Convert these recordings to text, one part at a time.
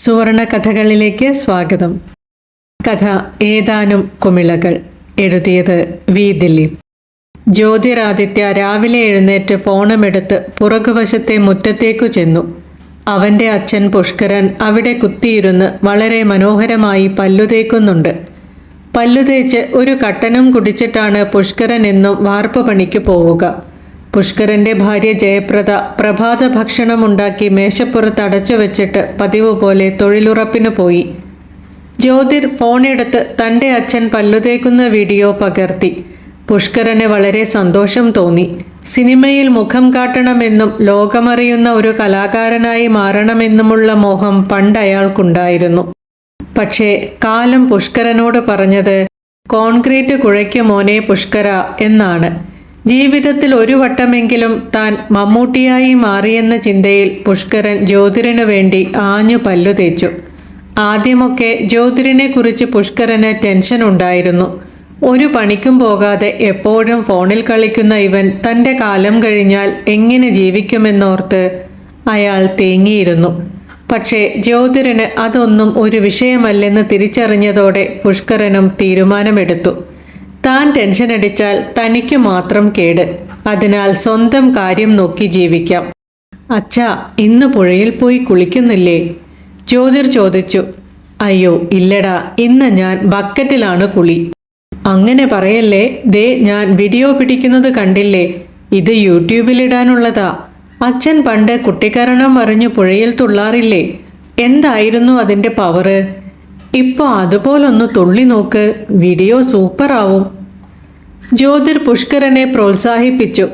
സുവർണ കഥകളിലേക്ക് സ്വാഗതം. കഥ ഏതാനും കുമിളകൾ. എഴുതിയത് വി. ദിലീപ് ജ്യോതിരാദിത്യ രാവിലെ എഴുന്നേറ്റ് ഫോണുമെടുത്ത് പുറകുവശത്തെ മുറ്റത്തേക്കു ചെന്നു. അവന്റെ അച്ഛൻ പുഷ്കരൻ അവിടെ കുത്തിയിരുന്ന് വളരെ മനോഹരമായി പല്ലുതേക്കുന്നുണ്ട് പല്ലുതേച്ച് ഒരു കട്ടനും കുടിച്ചിട്ടാണ് പുഷ്കരൻ എന്നും വാർപ്പ് പണിക്ക് പോവുക. പുഷ്കരന്റെ ഭാര്യ ജയപ്രദ പ്രഭാത ഭക്ഷണമുണ്ടാക്കി മേശപ്പുറത്ത് അടച്ചു വെച്ചിട്ട് പതിവ് പോലെ തൊഴിലുറപ്പിന് പോയി. ജ്യോതിർ ഫോണെടുത്ത് തന്റെ അച്ഛൻ പല്ലുതേക്കുന്ന വീഡിയോ പകർത്തി. പുഷ്കരന് വളരെ സന്തോഷം തോന്നി. സിനിമയിൽ മുഖം കാട്ടണമെന്നും ലോകമറിയുന്ന ഒരു കലാകാരനായി മാറണമെന്നുമുള്ള മോഹം പണ്ട് അയാൾക്കുണ്ടായിരുന്നു. പക്ഷേ കാലം പുഷ്കരനോട് പറഞ്ഞത് കോൺക്രീറ്റ് കുഴയ്ക്ക് മോനെ പുഷ്കര എന്നാണ്. ജീവിതത്തിൽ ഒരു വട്ടമെങ്കിലും താൻ മമ്മൂട്ടിയായി മാറിയെന്ന ചിന്തയിൽ പുഷ്കരൻ ജ്യോതിരനു വേണ്ടി ആഞ്ഞു പല്ലു തേച്ചു. ആദ്യമൊക്കെ ജ്യോതിരനെ കുറിച്ച് പുഷ്കരന് ടെൻഷൻ ഉണ്ടായിരുന്നു. ഒരു പണിക്കും പോകാതെ എപ്പോഴും ഫോണിൽ കളിക്കുന്ന ഇവൻ തന്റെ കാലം കഴിഞ്ഞാൽ എങ്ങനെ ജീവിക്കുമെന്നോർത്ത് അയാൾ തേങ്ങിയിരുന്നു. പക്ഷേ ജ്യോതിരന് അതൊന്നും ഒരു വിഷയമല്ലെന്ന് തിരിച്ചറിഞ്ഞതോടെ പുഷ്കരനും തീരുമാനമെടുത്തു. താൻ ടെൻഷൻ അടിച്ചാൽ തനിക്ക് മാത്രം കേട്. അതിനാൽ സ്വന്തം കാര്യം നോക്കി ജീവിക്കാം. അച്ഛ ഇന്ന് പുഴയിൽ പോയി കുളിക്കുന്നില്ലേ? ജ്യോതിർ ചോദിച്ചു. അയ്യോ ഇല്ലടാ ഇന്ന് ഞാൻ ബക്കറ്റിലാണ് കുളി. അങ്ങനെ പറയല്ലേ ദേ ഞാൻ വീഡിയോ പിടിക്കുന്നത് കണ്ടില്ലേ? ഇത് യൂട്യൂബിലിടാനുള്ളതാ. അച്ഛൻ പണ്ട് കുട്ടിക്കരണം അറിഞ്ഞു പുഴയിൽ തുള്ളാറില്ലേ? എന്തായിരുന്നു അതിന്റെ പവറ്? ഇപ്പോൾ അതുപോലൊന്ന് തുള്ളി നോക്ക് വീഡിയോ സൂപ്പറാവും. ജ്യോതിർ പുഷ്കരനെ പ്രോത്സാഹിപ്പിച്ചു.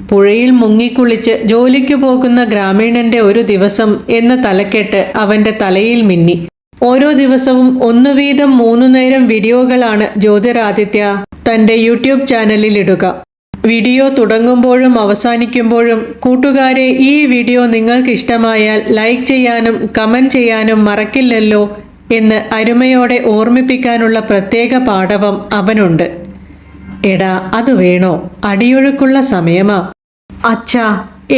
പുഴയിൽ മുങ്ങിക്കുളിച്ച് ജോലിക്ക് പോകുന്ന ഗ്രാമീണന്റെ ഒരു ദിവസം എന്ന തലക്കെട്ട് അവന്റെ തലയിൽ മിന്നി. ഓരോ ദിവസവും ഒന്നു വീതം മൂന്നു നേരം വീഡിയോകളാണ് ജ്യോതിരാദിത്യ തന്റെ യൂട്യൂബ് ചാനലിൽ ഇടുക വീഡിയോ തുടങ്ങുമ്പോഴും അവസാനിക്കുമ്പോഴും കൂട്ടുകാരെ ഈ വീഡിയോ നിങ്ങൾക്ക് ഇഷ്ടമായാൽ ലൈക്ക് ചെയ്യാനും കമന്റ് ചെയ്യാനും മറക്കില്ലല്ലോ എന്ന് അരുമയോടെ ഓർമ്മിപ്പിക്കാനുള്ള പ്രത്യേക പാഠവം അവനുണ്ട്. എടാ അത് വേണോ? അടിയൊഴുക്കുള്ള സമയമാ? അച്ഛാ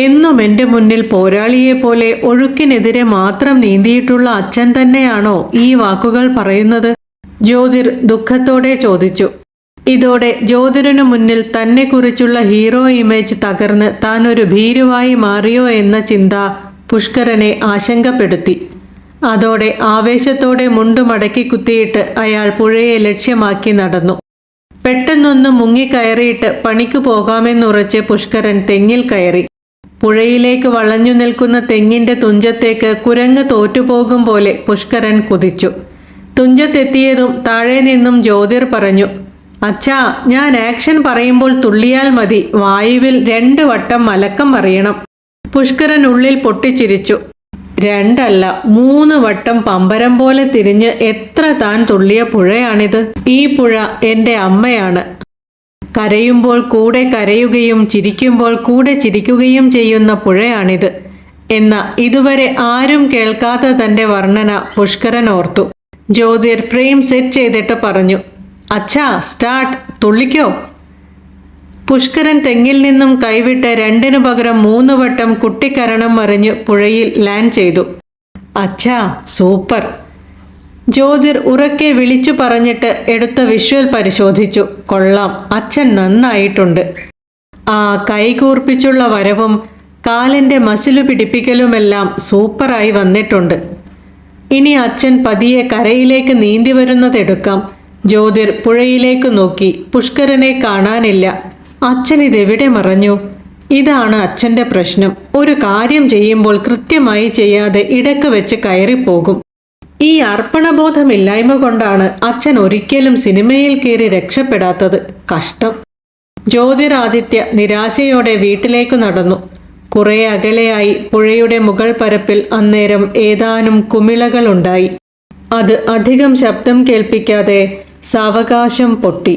എന്നും എന്റെ മുന്നിൽ പോരാളിയെ പോലെ ഒഴുക്കിനെതിരെ മാത്രം നീന്തിയിട്ടുള്ള അച്ഛൻ തന്നെയാണോ ഈ വാക്കുകൾ പറയുന്നത്? ജ്യോതിർ ദുഃഖത്തോടെ ചോദിച്ചു. ഇതോടെ ജ്യോതിരനു മുന്നിൽ തന്നെക്കുറിച്ചുള്ള ഹീറോ ഇമേജ് തകർന്ന് താൻ ഒരു ഭീരുവായി മാറിയോ എന്ന ചിന്ത പുഷ്കരനെ ആശങ്കപ്പെടുത്തി. അതോടെ ആവേശത്തോടെ മുണ്ടുമടക്കി കുത്തിയിട്ട് അയാൾ പുഴയെ ലക്ഷ്യമാക്കി നടന്നു. പെട്ടെന്നൊന്ന് മുങ്ങിക്കയറിയിട്ട് പണിക്ക് പോകാമെന്നുറച്ച് പുഷ്കരൻ തെങ്ങിൽ കയറി. പുഴയിലേക്ക് വളഞ്ഞു നിൽക്കുന്ന തെങ്ങിന്റെ തുഞ്ചത്തേക്ക് കുരങ്ങ് തോറ്റുപോകും പോലെ പുഷ്കരൻ കുതിച്ചു. തുഞ്ചത്തെത്തിയതും താഴെ നിന്നും ജ്യോതിർ പറഞ്ഞു അച്ഛാ ഞാൻ ആക്ഷൻ പറയുമ്പോൾ തുള്ളിയാൽ മതി. വായുവിൽ രണ്ട് വട്ടം മലക്കം അറിയണം. പുഷ്കരൻ ഉള്ളിൽ പൊട്ടിച്ചിരിച്ചു. രണ്ടല്ല മൂന്ന് വട്ടം പമ്പരം പോലെ തിരിഞ്ഞ് എത്ര താൻ തുള്ളിയ പുഴയാണിത്? ഈ പുഴ എന്റെ അമ്മയാണ്. കരയുമ്പോൾ കൂടെ കരയുകയും ചിരിക്കുമ്പോൾ കൂടെ ചിരിക്കുകയും ചെയ്യുന്ന പുഴയാണിത്. എന്ന ഇതുവരെ ആരും കേൾക്കാത്ത തന്റെ വർണന പുഷ്കരൻ ഓർത്തു. ജ്യോതിർ ഫ്രെയിം സെറ്റ് ചെയ്തിട്ട് പറഞ്ഞു അച്ഛാ സ്റ്റാർട്ട്. തുള്ളിക്കോ? പുഷ്കരൻ തെങ്ങിൽ നിന്നും കൈവിട്ട് രണ്ടിനു പകരം മൂന്ന് വട്ടം കുട്ടിക്കരണം മറിഞ്ഞ് പുഴയിൽ ലാൻഡ് ചെയ്തു. അച്ഛാ സൂപ്പർ. ജ്യോതിർ ഉറക്കെ വിളിച്ചു പറഞ്ഞിട്ട് എടുത്ത വിഷ്വൽ പരിശോധിച്ചു. കൊള്ളാം അച്ഛൻ നന്നായിട്ടുണ്ട്. ആ കൈകൂർപ്പിച്ചുള്ള വരവും കാലിന്റെ മസിലു പിടിപ്പിക്കലുമെല്ലാം സൂപ്പറായി വന്നിട്ടുണ്ട്. ഇനി അച്ഛൻ പതിയെ കരയിലേക്ക് നീന്തി വരുന്നതെടുക്കാം ജ്യോതിർ പുഴയിലേക്ക് നോക്കി. പുഷ്കരനെ കാണാനില്ല. അച്ഛൻ ഇതെവിടെ മറഞ്ഞു? ഇതാണ് അച്ഛന്റെ പ്രശ്നം. ഒരു കാര്യം ചെയ്യുമ്പോൾ കൃത്യമായി ചെയ്യാതെ ഇടയ്ക്ക് വെച്ച് കയറിപ്പോകും. ഈ അർപ്പണബോധമില്ലായ്മ കൊണ്ടാണ് അച്ഛൻ ഒരിക്കലും സിനിമയിൽ കയറി രക്ഷപ്പെടാത്തത്. കഷ്ടം. ജ്യോതിരാദിത്യ നിരാശയോടെ വീട്ടിലേക്ക് നടന്നു. കുറെ അകലെയായി പുഴയുടെ മുകൾ പരപ്പിൽ അന്നേരം ഏതാനും കുമിളകളുണ്ടായി അത് അധികം ശബ്ദം കേൾപ്പിക്കാതെ സാവകാശം പൊട്ടി.